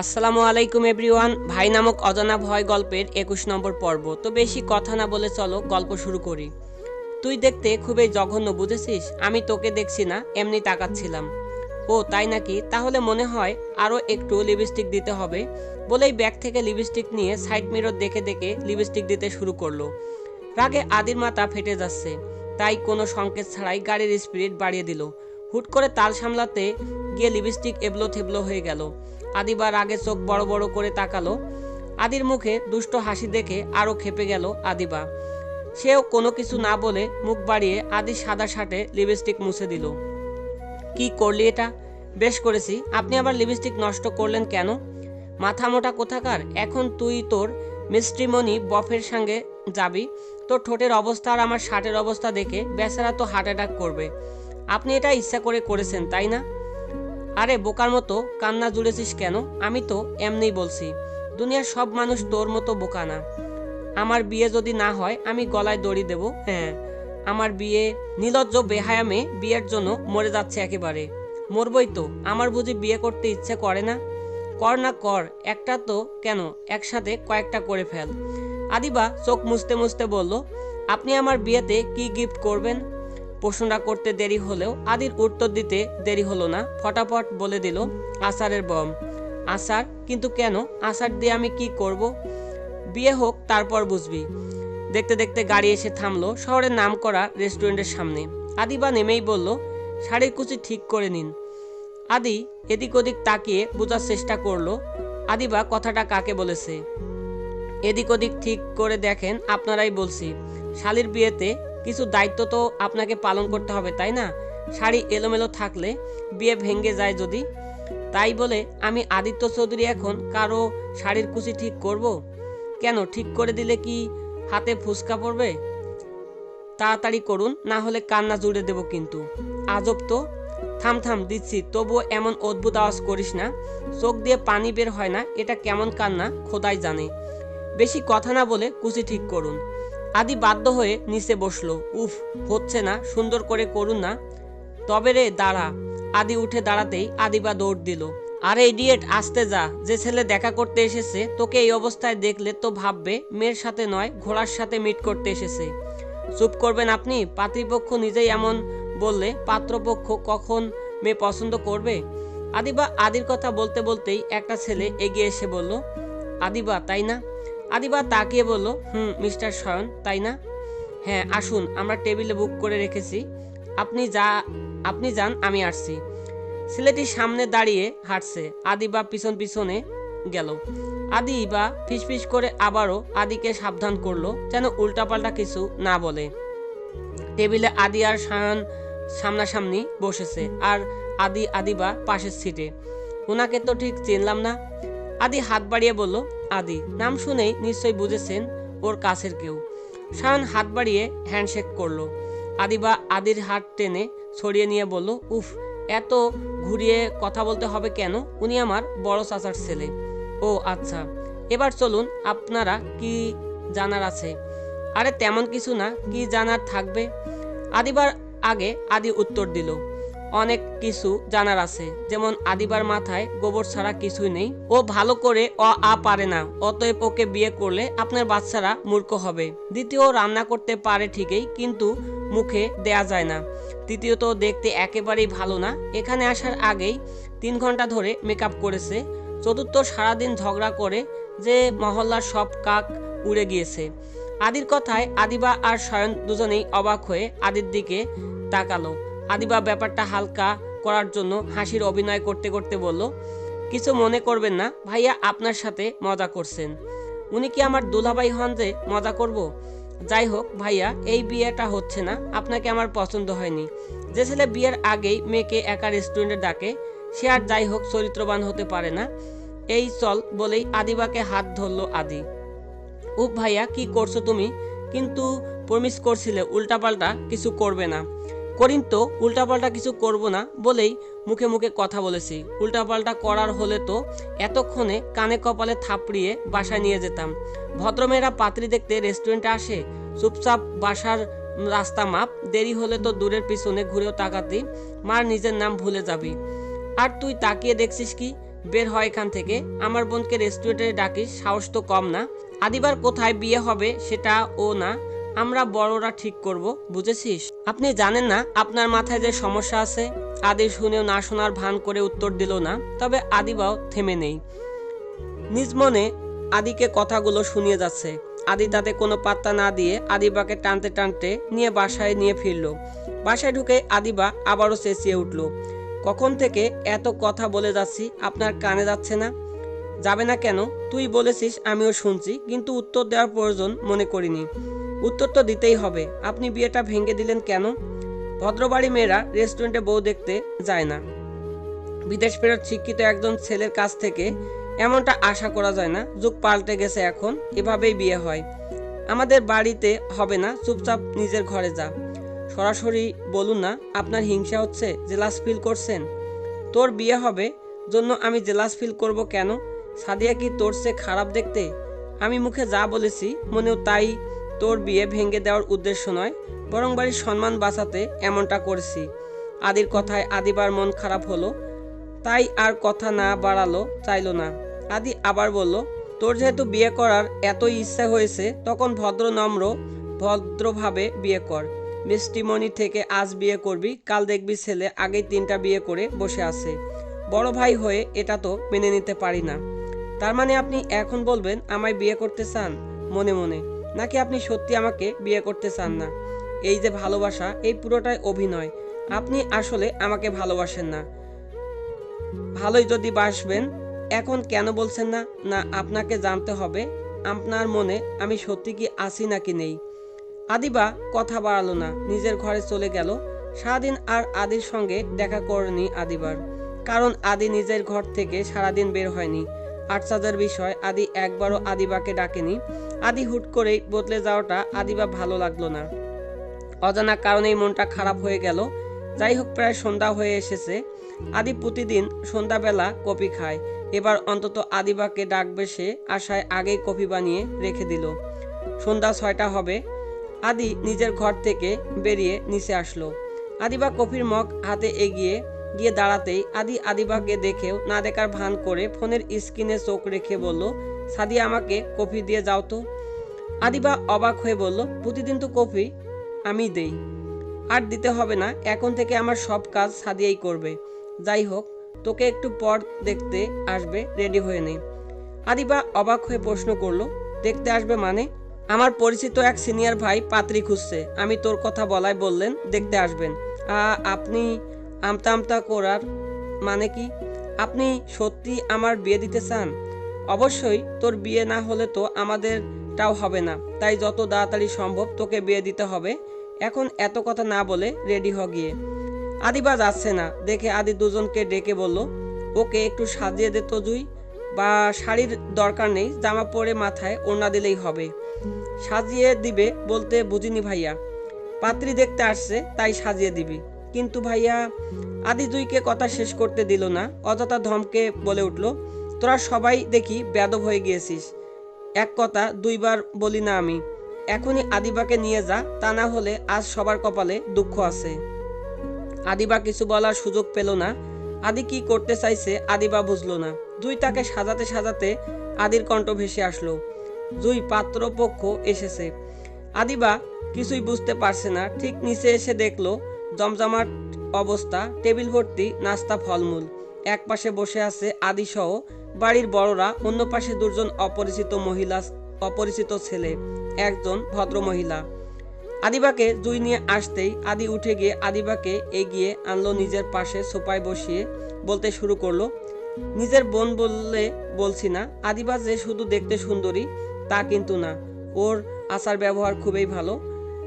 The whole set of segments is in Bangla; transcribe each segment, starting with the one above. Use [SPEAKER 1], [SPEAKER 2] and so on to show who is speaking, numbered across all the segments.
[SPEAKER 1] আসসালামু আলাইকুম এভরিওয়ান। ভাই নামক অজানা ভয় গল্পের একুশ নম্বর পর্ব। তো বেশি কথা না বলে চলো গল্প শুরু করি। তুই দেখতে খুবই জঘন্য, বুঝেছিস? আমি তোকে দেখছি না, এমনি তাকাচ্ছিলাম। ও, তাই নাকি? তাহলে মনে হয় আরও একটু লিপস্টিক দিতে হবে। বলেই ব্যাগ থেকে লিপস্টিক নিয়ে সাইড মিরর দেখে দেখে লিপস্টিক দিতে শুরু করল। রাগে আদির মাথা ফেটে যাচ্ছে। তাই কোনো সংকেত ছাড়াই গাড়ির স্পিড বাড়িয়ে দিল। হুট করে তাল সামলাতে গিয়ে লিপস্টিক এবলো থেবলো হয়ে গেল। আদিবার আগে চোখ বড় বড় করে তাকালো। আদির মুখে দুষ্ট হাসি দেখে আরও খেপে গেল আদিবা। সেও কোনো কিছু না বলে মুখ বাড়িয়ে আদি সাদা শার্টে লিপস্টিক মুছে দিল। কি করলি এটা? বেশ করেছি। আপনি আবার লিপস্টিক নষ্ট করলেন কেন? মাথা মোটা কোথাকার? এখন তুই তোর মিস্ট্রিমণি বফের সঙ্গে যাবি। তোর ঠোঁটের অবস্থা আর আমার শার্টের অবস্থা দেখে বেচারা তো হার্ট অ্যাটাক করবে। আপনি এটা ইচ্ছা করে করেছেন, তাই না? আরে, বোকার মতো কান্না জুড়েছিস কেন? আমি তো এমনিই বলছি, দুনিয়ার সব মানুষ তোর মতো বোকা না। আমার বিয়ে যদি না হয়, আমি গলায় দড়ি দেব হ্যাঁ। আমার বিয়ে নীলজ্জ, বেহায়ামে বিয়ের জন্য মরে যাচ্ছে একেবারে। মরবই তো, আমার বুঝি বিয়ে করতে ইচ্ছে করে না? কর না কর, একটা তো কেন, একসাথে কয়েকটা করে ফেল। আদিবা চোখ মুছতে মুছতে বলল, আপনি আমার বিয়েতে কি গিফট করবেন? প্রশ্নটা করতে দেরি হলেও আদির উত্তর দিতে দেরি হলো না। ফটাফট বলে দিল আসারের বম। আসার কিন্তু কেন? আসার দিয়ে আমি কি করব? বিয়ে হোক, তারপর বুঝবি। দেখতে দেখতে গাড়ি এসে থামলো শহরের নাম করা রেস্টুরেন্টের সামনে। আদিবা নেমেই বলল, শাড়ির কুচি ঠিক করে নিন। আদি এদিক ওদিক তাকিয়ে বোঝার চেষ্টা করল। আদিবা কথাটা কাকে বলেছে? এদিক ওদিক ঠিক করে দেখেন, আপনারাই বলছি, শালির বিয়েতে কিছু দায়িত্ব তো আপনাকে পালন করতে হবে, তাই না? শাড়ি এলোমেলো থাকলে বিয়ে ভেঙে যায় যদি। তাই বলে আমি আদিত্য চৌধুরী এখন কারও শাড়ির কুচি ঠিক করব? কেন, ঠিক করে দিলে কি হাতে ফুসকা পড়বে? তাড়াতাড়ি করুন, না হলে কান্না জুড়ে দেব কিন্তু। আজব তো। থাম থাম, দিচ্ছি, তবুও এমন অদ্ভুত আওয়াজ করিস না। চোখ দিয়ে পানি বের হয় না, এটা কেমন কান্না, খোদাই জানে। বেশি কথা না বলে কুচি ঠিক করুন। আদি বাধ্য হয়ে নিচে বসল। উফ, হচ্ছে না, সুন্দর করে করুন না। তবে রে, দাঁড়া। আদি উঠে দাঁড়াতেই আদিবা দৌড় দিল। আরে ইডিয়েট আসতে যা। যে ছেলে দেখা করতে এসেছে, তোকে এই অবস্থায় দেখলে তো ভাববে, মেয়ের সাথে নয়, ঘোড়ার সাথে মিট করতে এসেছে। চুপ করবেন আপনি পাত্রীপক্ষ নিজেই এমন বললে, পাত্রপক্ষ কখন মেয়ে পছন্দ করবে? আদিবা আদির কথা বলতে বলতেই একটা ছেলে এগিয়ে এসে বলল আদিবা তাই না? আদিবা তাকিয়ে বলল, হুম, মিস্টার শয়ন, তাই না? হ্যাঁ আসুন, আমরা টেবিলে বুক করে রেখেছি। আপনি যা, আপনি যান, আমি আসছি। ছেলেটি সামনে দাঁড়িয়ে হাঁটছে। আদিবা পিছন পিছনে গেল। আদি বা ফিসফিস করে আবারও আদিকে সাবধান করল, যেন উল্টাপাল্টা কিছু না বলে। টেবিলে আদি আর সায়ন সামনাসামনি বসেছে, আর আদি, আদিবা পাশের সিটে। ওনাকে তো ঠিক চিনলাম না। আদি হাত বাড়িয়ে বলল আদি। নাম শুনেই নিশ্চয়ই বুঝেছেন ওর কাছের কেউ। সায়ন হাত বাড়িয়ে হ্যান্ডশেক করল। আদিবা আদির হাত টেনে ছড়িয়ে নিয়ে বলল, উফ, এত ঘুরিয়ে কথা বলতে হবে কেন? উনি আমার বড় চাচার ছেলে। ও আচ্ছা। এবার চলুন, আপনারা কি জানার আছে? আরে, তেমন কিছু না। কি জানার থাকবে? আদিবার আগে আদি উত্তর দিল অনেক কিছু জানার আছে। যেমন আদিবার মাথায় গোবর ছাড়া কিছুই নেই। ও ভালো করে অ, আ পারে না। অতএব ওকে বিয়ে করলে আপনার বাচ্চারা মূর্খ হবে। দ্বিতীয় রান্না করতে পারে ঠিকই, কিন্তু মুখে দেয়া যায় না। তৃতীয়ত দেখতে একেবারেই ভালো না। এখানে আসার আগেই তিন ঘণ্টা ধরে মেকআপ করেছে। চতুর্থ, সারাদিন ঝগড়া করে যে মহল্লার সব কাক উড়ে গিয়েছে। আদির কথায় আদিবা আর শয়ন দুজনেই অবাক হয়ে আদির দিকে তাকালো। আদিবা ব্যাপারটা হালকা করার জন্য হাসির অভিনয় করতে করতে বলল, কিছু মনে করবেন না, ভাইয়া আপনার সাথে মজা করছেন। উনি কি আমার দুলাভাই হন যে মজা করব? যাই হোক, ভাইয়া, এই বিয়েটা হচ্ছে না, আপনাকে আমার পছন্দ হয়নি। যে ছেলে বিয়ের আগেই মেয়েকে একা রেস্টুরেন্টে ডাকে, সে আর যাই হোক চরিত্রবান হতে পারে না। এই চল বলেই আদিবাকে হাত ধরলো আদি। উপ ভাইয়া, কি করছ তুমি? কিন্তু প্রমিস করছিলে, উল্টাপাল্টা কিছু করবে না। করিম তো, উল্টাপাল্টা কিছু করব না বলেই মুখে মুখে কথা বলেছি। উল্টাপাল্টা করার হলে তো এতক্ষণে কানে কপালে থাপড়িয়ে বাসায় নিয়ে যেতাম। ভদ্রমেয়েরা পাত্রী দেখতে রেস্টুরেন্টে আসে, চুপচাপ বাসার রাস্তা মাপ, দেরি হলে তো দূরের পিছনে ঘুরেও তাকাতি, মার নিজের নাম ভুলে যাবি। আর তুই তাকিয়ে দেখছিস কি? বের হয় এখান থেকে, আমার বোনকে রেস্টুরেন্টে ডাকিস, সাহস তো কম না। আদিবার কোথায় বিয়ে হবে সেটা ও না। আমরা বড়রা ঠিক করব, বুঝেছিস? আপনি জানেন না, আপনার মাথায় যে সমস্যা আছে, আদি শুনেও না শোনার ভান করে উত্তর দিল না, তবে আদিবাও থেমে নেই। নিজ মনে আদিকে কথাগুলো শুনিয়ে যাচ্ছে। আদি তাতে কোনো পাত্তা না দিয়ে আদিবাকে টানতে টানতে নিয়ে বাসায় নিয়ে ফিরল। বাসায় ঢুকে আদিবা আবারও চেঁচিয়ে উঠল, কখন থেকে এত কথা বলে যাচ্ছি, আপনার কানে যাচ্ছে না? যাবে না কেন? তুই বলেছিস, আমিও শুনছি, কিন্তু উত্তর দেওয়ার প্রয়োজন মনে করিনি। উত্তর তো দিতেই হবে। আপনি বিয়েটা ভেঙে দিলেন কেন? ভদ্রবাড়ি মেয়েরা রেস্টুরেন্টে বউ দেখতে যায় না। বিদেশ ফেরত শিক্ষিত একজন ছেলের কাছ থেকে এমনটা আশা করা যায় না, যুগ পাল্টে গেছে এখন, এভাবেই বিয়ে হয়। আমাদের বাড়িতে হবে না, চুপচাপ নিজের ঘরে যা। সরাসরি বলুন না, আপনার হিংসা হচ্ছে, জেলাস ফিল করছেন? তোর বিয়ে হবে, জন্য আমি জেলাস ফিল করব কেন? সাদিয়া কি তোর সে খারাপ দেখতে? আমি মুখে যা বলেছি, মনেও তাই তোর বিয়ে ভেঙে দেওয়ার উদ্দেশ্য নয়, বরং বাড়ির সম্মান বাঁচাতে এমনটা করেছি। আদির কথায় আদিবার মন খারাপ হলো, তাই আর কথা না বাড়ালো, চাইলো না। আদি আবার বলল, তোর যেহেতু বিয়ে করার এতই ইচ্ছা হয়েছে, তখন ভদ্র, নম্র, ভদ্রভাবে বিয়ে কর। মিষ্টিমণি থেকে আজ বিয়ে করবি, কাল দেখবি ছেলে আগেই তিনটা বিয়ে করে বসে আছে। বড় ভাই হয়ে এটা তো মেনে নিতে পারি না। তার মানে আপনি এখন বলবেন, আমায় বিয়ে করতে চান? মনে মনে। নাকি আপনি সত্যি আমাকে বিয়ে করতে চান না? এই যে ভালোবাসা, এই পুরোটাই অভিনয়। আপনি আসলে আমাকে ভালোবাসেন না। ভালোই যদি বাসবেন, এখন কেন বলছেন না? না, আপনাকে জানতে হবে, আপনার মনে আমি সত্যি কি আছি নাকি নেই। আদিবা কথা বাড়ালো না, নিজের ঘরে চলে গেল। সারাদিন আর আদির সঙ্গে দেখা করেনি আদিবার। কারণ আদি নিজের ঘর থেকে সারাদিন বের হয়নি। আটসাজার বিষয় আদি একবারও আদিবাকে ডাকেনি। আদি হুট করেই বদলে যাওয়াটা আদিবা ভালো লাগল না। অজানা কারণেই মনটা খারাপ হয়ে গেল। যাই হোক, প্রায় সন্ধ্যা হয়ে এসেছে। আদি প্রতিদিন সন্ধ্যাবেলা কফি খায়। এবার অন্তত আদিবাকে ডাকবে সে আশায় আগেই কফি বানিয়ে রেখে দিল। সন্ধ্যা ছয়টা হবে। আদি নিজের ঘর থেকে বেরিয়ে নিচে আসলো। আদিবা কফির মগ হাতে এগিয়ে গিয়ে দাঁড়াতেই আদি আদিবাকে দেখেও না দেখার ভান করে ফোনের স্ক্রিনে চোখ রেখে বলল সাদিয়া আমাকে কফি দিয়ে যাও তো। আদিবা অবাক হয়ে বলল, প্রতিদিন তো কফি আমি দেই। আর দিতে হবে না, এখন থেকে আমার সব কাজ সাদিয়াই করবে। যাই হোক, তোকে একটু পর দেখতে আসবে, রেডি হয়ে নে। আদিবা অবাক হয়ে প্রশ্ন করল, দেখতে আসবে মানে? আমার পরিচিত এক সিনিয়র ভাই পাত্রী খুঁজছে। আমি তোর কথা বলায় বললেন, দেখতে আসবেন। আপনি আমতা আমতা করার মানে কি? আপনি সত্যি আমার বিয়ে দিতে চান? অবশ্যই তোর বিয়ে না হলে তো আমাদেরটাও হবে না। তাই যত তাড়াতাড়ি সম্ভব তোকে বিয়ে দিতে হবে। এখন এত কথা না বলে রেডি হ গিয়ে। আদিবা যাচ্ছে না। দেখে আদি দুজনকে ডেকে বলল, ওকে একটু সাজিয়ে দে তো জুই। বা শাড়ির দরকার নেই, জামা পরে মাথায় ওড়না দিলেই হবে। সাজিয়ে দিবে বলতে বুঝিনি ভাইয়া। পাত্রী দেখতে আসছে, তাই সাজিয়ে দিবি। কিন্তু ভাইয়া, আদি দুইকে কথা শেষ করতে দিল না। অযথা ধমকে বলে উঠল তোরা সবাই দেখি বেদব হয়ে গিয়েছিস। এক কথা দুইবার বলি না আমি। এখনই আদিবাকে নিয়ে যা, তা না হলে আজ সবার কপালে দুঃখ আছে। আদিবা কিছু বলার সুযোগ পেল না। আদি কি করতে চাইছে আদিবা বুঝলো না। দুই তাকে সাজাতে সাজাতে আদির কণ্ঠ ভেসে আসলো। দুই পাত্রপক্ষ এসেছে। আদিবা কিছুই বুঝতে পারছে না। ঠিক নিচে এসে দেখল জমজমাট অবস্থা, টেবিল ভর্তি, নাস্তা ফলমূল। এক পাশে বসে আছে আদি সহ বাড়ির বড়রা, অন্য পাশে দুজন অপরিচিত মহিলা, অপরিচিত ছেলে, একজন ভদ্র মহিলা আদিবাকে জুই নিয়ে আসতেই আদি উঠে গিয়ে আদিবাকে এগিয়ে আনলো নিজের পাশে সোপায় বসিয়ে বলতে শুরু করল, নিজের বোন বললে বলছি না, আদিবা যে শুধু দেখতে সুন্দরী, তা কিন্তু না। ওর আচার ব্যবহার খুবই ভালো।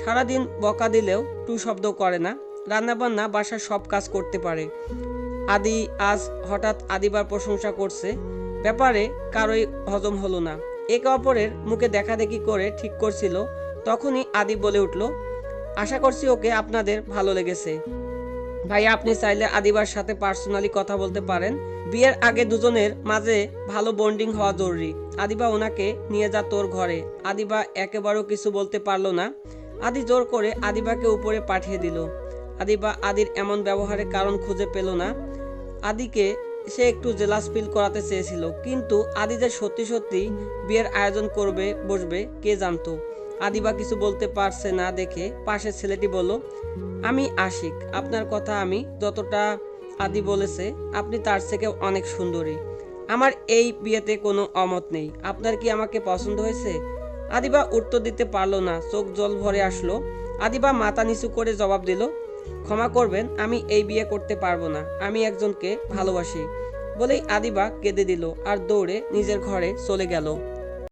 [SPEAKER 1] সারাদিন বকা দিলেও টু শব্দ করে না, রান্নাবান্না, বাসার সব কাজ করতে পারে। আদি আজ হঠাৎ আদিবার প্রশংসা করছে। ব্যাপারে কারোই হজম হলো না। একে অপরের মুখে দেখাদেখি করে ঠিক করছিল, তখনই আদি বলে উঠল, আশা করছি ওকে আপনাদের ভালো লেগেছে। ভাই আপনি চাইলে আদিবার সাথে পার্সোনালি কথা বলতে পারেন। বিয়ের আগে দুজনের মাঝে ভালো বন্ডিং হওয়া জরুরি। আদিবা ওনাকে নিয়ে যা তোর ঘরে। আদিবা একেবারেও কিছু বলতে পারল না। আদি জোর করে আদিবাকে উপরে পাঠিয়ে দিল। আদিবা আদির এমন ব্যবহারের কারণ খুঁজে পেল না। আদিকে সে একটু জেলাস ফিল করাতে চেয়েছিল। কিন্তু আদি যে সত্যি সত্যি বিয়ের আয়োজন করবে, বসবে, কে জানতো? আদিবা কিছু বলতে পারছে না দেখে পাশের ছেলেটি বলল, আমি আশিক, আপনার কথা আমি যতটা আদি বলেছে, আপনি তার থেকে অনেক সুন্দরী। আমার এই বিয়েতে কোনো অমত নেই। আপনার কি আমাকে পছন্দ হয়েছে? আদিবা উত্তর দিতে পারল না, চোখ জল ভরে আসলো। আদিবা মাথা নিচু করে জবাব দিল ক্ষমা করবেন, আমি এই বিয়ে করতে পারব না। আমি একজনকে ভালোবাসি। বলেই আদিবা কেঁদে দিল আর দৌড়ে নিজের ঘরে চলে গেল।